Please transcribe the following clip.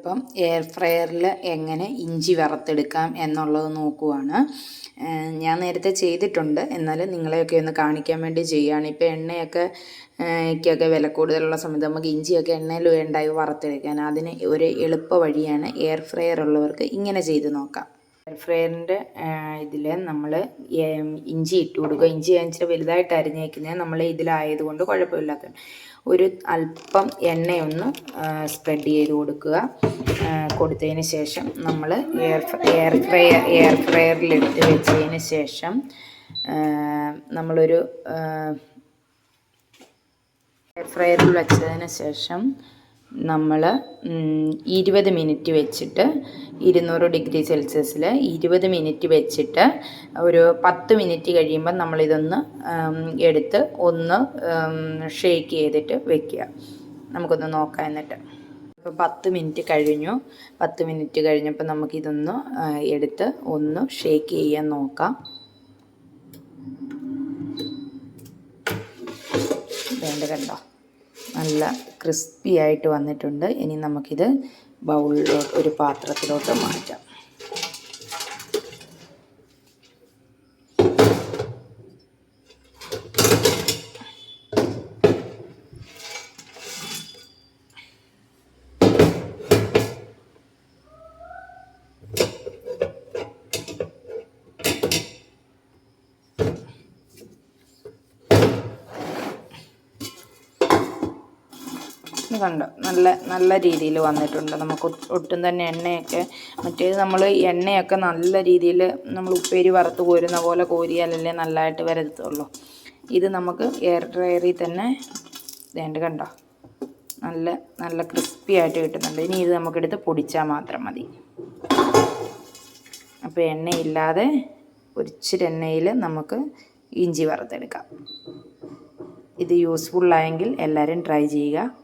ഇപ്പം എയർ ഫ്രയറിൽ എങ്ങനെ ഇഞ്ചി വറുത്തെടുക്കാം എന്നുള്ളത് നോക്കുവാണ്. ഞാൻ നേരത്തെ ചെയ്തിട്ടുണ്ട്. എന്നാലും നിങ്ങളെയൊക്കെ ഒന്ന് കാണിക്കാൻ വേണ്ടി ചെയ്യുകയാണ് ഇപ്പോൾ എണ്ണയൊക്കെ വില കൂടുതലുള്ള സമയത്ത് നമുക്ക് ഇഞ്ചിയൊക്കെ എണ്ണയിൽ വേണ്ടായി വറുത്തെടുക്കാൻ. അതിന് ഒരു എളുപ്പ വഴിയാണ് എയർ ഫ്രയർ ഉള്ളവർക്ക് ഇങ്ങനെ ചെയ്ത് നോക്കാം. ഫ്രയറിന്റെ ഇതിൽ നമ്മൾ ഇഞ്ചി ഇട്ട് കൊടുക്കുക. ഇഞ്ചി ഇച്ചിരി വലുതായിട്ട് അരിഞ്ഞേക്കുന്നത് നമ്മൾ ഇതിലായതുകൊണ്ട് കുഴപ്പമില്ലാത്ത ഒരു അല്പം എണ്ണയൊന്ന് സ്പ്രെഡ് ചെയ്ത് കൊടുക്കുക. കൊടുത്തതിന് ശേഷം നമ്മൾ എയർ എയർ ഫ്രയർ എയർ ഫ്രയറിൽ എടുത്ത് വെച്ചതിന് ശേഷം നമ്മളൊരു എയർ ഫ്രയറിൽ വെച്ചതിന് ശേഷം നമ്മൾ ഇരുപത് മിനിറ്റ് വെച്ചിട്ട് ഇരുന്നൂറ് ഡിഗ്രി സെൽഷ്യസിൽ ഇരുപത് മിനിറ്റ് വെച്ചിട്ട് ഒരു പത്ത് മിനിറ്റ് കഴിയുമ്പോൾ നമ്മളിതൊന്ന് എടുത്ത് ഒന്ന് ഷേക്ക് ചെയ്തിട്ട് വെക്കുക. നമുക്കൊന്ന് നോക്കാം എന്നിട്ട്. ഇപ്പോൾ പത്ത് മിനിറ്റ് കഴിഞ്ഞു. പത്ത് മിനിറ്റ് കഴിഞ്ഞപ്പോൾ നമുക്കിതൊന്ന് എടുത്ത് ഒന്ന് ഷേക്ക് ചെയ്യാൻ നോക്കാം. വേണ്ട കണ്ടോ? നല്ല ക്രിസ്പി ആയിട്ട് വന്നിട്ടുണ്ട്. ഇനി നമുക്കിത് ബൗളിലോട്ട് ഒരു പാത്രത്തിലോട്ട് മാറ്റാം. കണ്ടോ. നല്ല നല്ല രീതിയിൽ വന്നിട്ടുണ്ട്. നമുക്ക് ഒട്ടും തന്നെ എണ്ണയൊക്കെ മറ്റേത് നമ്മൾ എണ്ണയൊക്കെ നല്ല രീതിയിൽ നമ്മൾ ഉപ്പേരി വറുത്ത് കോരുന്ന പോലെ കോരിയാലല്ലേ നല്ലതായിട്ട് വരത്തുള്ളൂ. ഇത് നമുക്ക് എയർ ഡ്രയറിൽ തന്നെ വേണ്ട കണ്ടോ? നല്ല നല്ല ക്രിസ്പി ആയിട്ട് കിട്ടുന്നുണ്ട്. ഇനി ഇത് നമുക്കെടുത്ത് പൊടിച്ചാൽ മാത്രം മതി. അപ്പോൾ എണ്ണയില്ലാതെ ഒരിച്ചിരി എണ്ണയിൽ നമുക്ക് ഇഞ്ചി വറുത്തെടുക്കാം. ഇത് യൂസ്ഫുള്ളായെങ്കിൽ എല്ലാവരും ട്രൈ ചെയ്യുക.